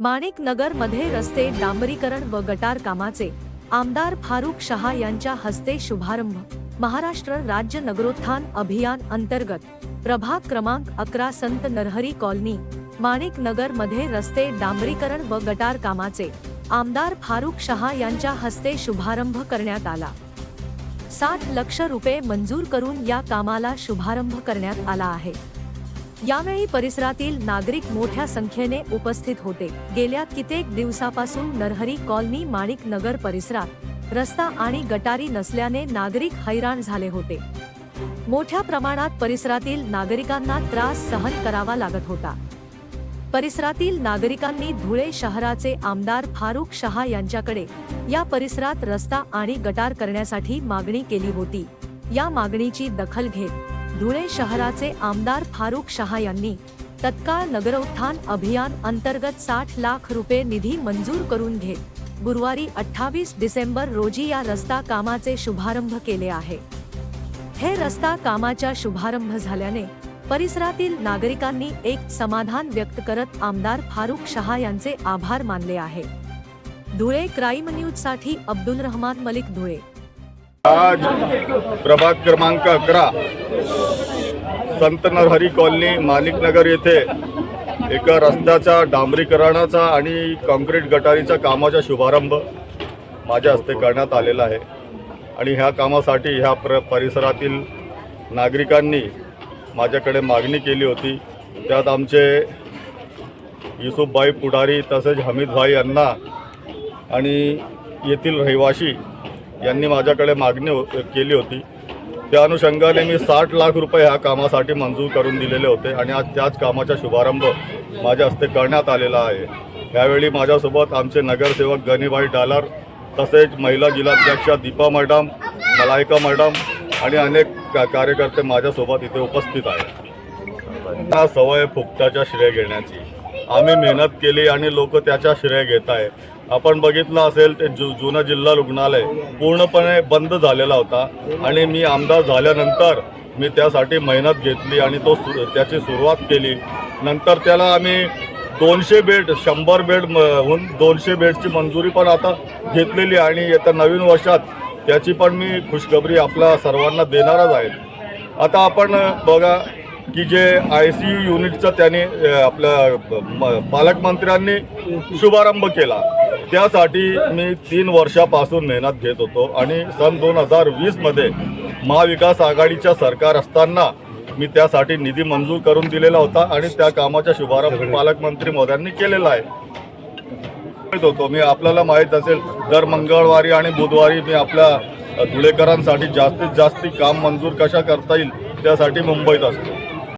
माणिक नगरमध्ये रस्ते डांबरीकरण व गटार कामाचे आमदार फारुख शहा यांच्या हस्ते शुभारंभ. महाराष्ट्र राज्य नगरोत्थान अभियान अंतर्गत प्रभाग क्रमांक अकरा संत नरहरी कॉलनी माणिक नगरमध्ये रस्ते डांबरीकरण व गटार कामाचे आमदार फारुख शहा यांच्या हस्ते शुभारंभ करण्यात आला. साठ लक्ष रुपये मंजूर करून या कामाला शुभारंभ करण्यात आला आहे. यावेळी परिसरातील नागरिक मोठ्या संख्येने उपस्थित होते. गेल्या कित्येक दिवसापासून नरहरी कॉलनी माणिक नगर परिसरात रस्ता आणि गटारी नसल्याने नागरिक हैराण झाले होते. मोठ्या प्रमाणात परिसरातील नागरिकांना त्रास सहन करावा लागत होता. परिसरातील नागरिकांनी धुळे शहराचे आमदार फारुख शहा यांच्याकडे या परिसरात रस्ता आणि गटार करण्यासाठी मागणी केली होती. या मागणीची दखल घेत धुळे शहराचे आमदार फारुख शहा यांनी तत्काळ नगरोत्थान अभियान अंतर्गत साठ लाख रुपये निधी मंजूर करून घेत गुरुवारी अठ्ठावीस डिसेंबर रोजी या रस्ता कामाचे शुभारंभ केले आहे. हे रस्ता कामाच्या शुभारंभ झाल्याने परिसरातील नागरिकांनी एक समाधान व्यक्त करत आमदार फारुख शहा यांचे आभार मानले आहे. धुळे क्राईम न्यूजसाठी अब्दुल रहमान मलिक धुळे. आज प्रभाग क्रमांक अकरा संत नरहरी कॉलनी माणिकनगर येथे एका रस्त्याचा डांबरीकरणाचा आणि कॉन्क्रीट गटारीच्या कामाचा शुभारंभ माझ्या हस्ते करण्यात आलेला आहे. आणि ह्या कामासाठी ह्या प्र परिसरातील नागरिकांनी माझ्याकडे मागणी केली होती. त्यात आमचे युसुफभाई पुढारी तसेच हमीदभाई यांना आणि येथील रहिवासी यांनी माझ्याकडे मागणी हो केली होती. त्या अनुषंगाने मी साठ लाख रुपये ह्या कामासाठी मंजूर करून दिलेले होते आणि आज त्याच कामाचा शुभारंभ माझ्या हस्ते करण्यात आलेला आहे. यावेळी माझ्यासोबत आमचे नगरसेवक गणीभाई डालार तसेच महिला जिल्हाध्यक्षा दीपा मॅडम मलायका मॅडम आणि अनेक का कार्यकर्ते माझ्यासोबत इथे उपस्थित आहेत. हा सवय फुकटाच्या श्रेय घेण्याची. आम्ही मेहनत केली आणि लोक त्याच्या श्रेय घेत आहे आपण बघितलं असेल ते जु जुनं जिल्हा रुग्णालय पूर्णपणे बंद झालेला होता. आणि मी आमदार झाल्यानंतर मी त्यासाठी मेहनत घेतली आणि तो सु त्याची सुरुवात केली. नंतर त्याला आम्ही दोनशे बेड शंभर बेड म- दोनशे बेडची मंजुरी पण आता घेतलेली आणि येत्या नवीन वर्षात त्याची पण मी खुशखबरी आपल्या सर्वांना देणारच आहे. आता आपण बघा की जे आय सी यू युनिटचा त्याने आपल्या म- पालकमंत्र्यांनी शुभारंभ केला. त्यासाठी मी तीन वर्षापासून मेहनत घेत होतो आणि सन दोन हजार वीसमध्ये महाविकास आघाडीच्या सरकार असताना मी त्यासाठी निधी मंजूर करून दिलेला होता आणि त्या कामाचा शुभारंभ पालकमंत्री मोद्यांनी केलेला आहे. माहीत होतो मी आपल्याला माहीत असेल दर मंगळवारी आणि बुधवारी मी आपल्या धुळेकरांसाठी जास्तीत जास्त काम मंजूर कशा करता येईल त्यासाठी मुंबईत असतो.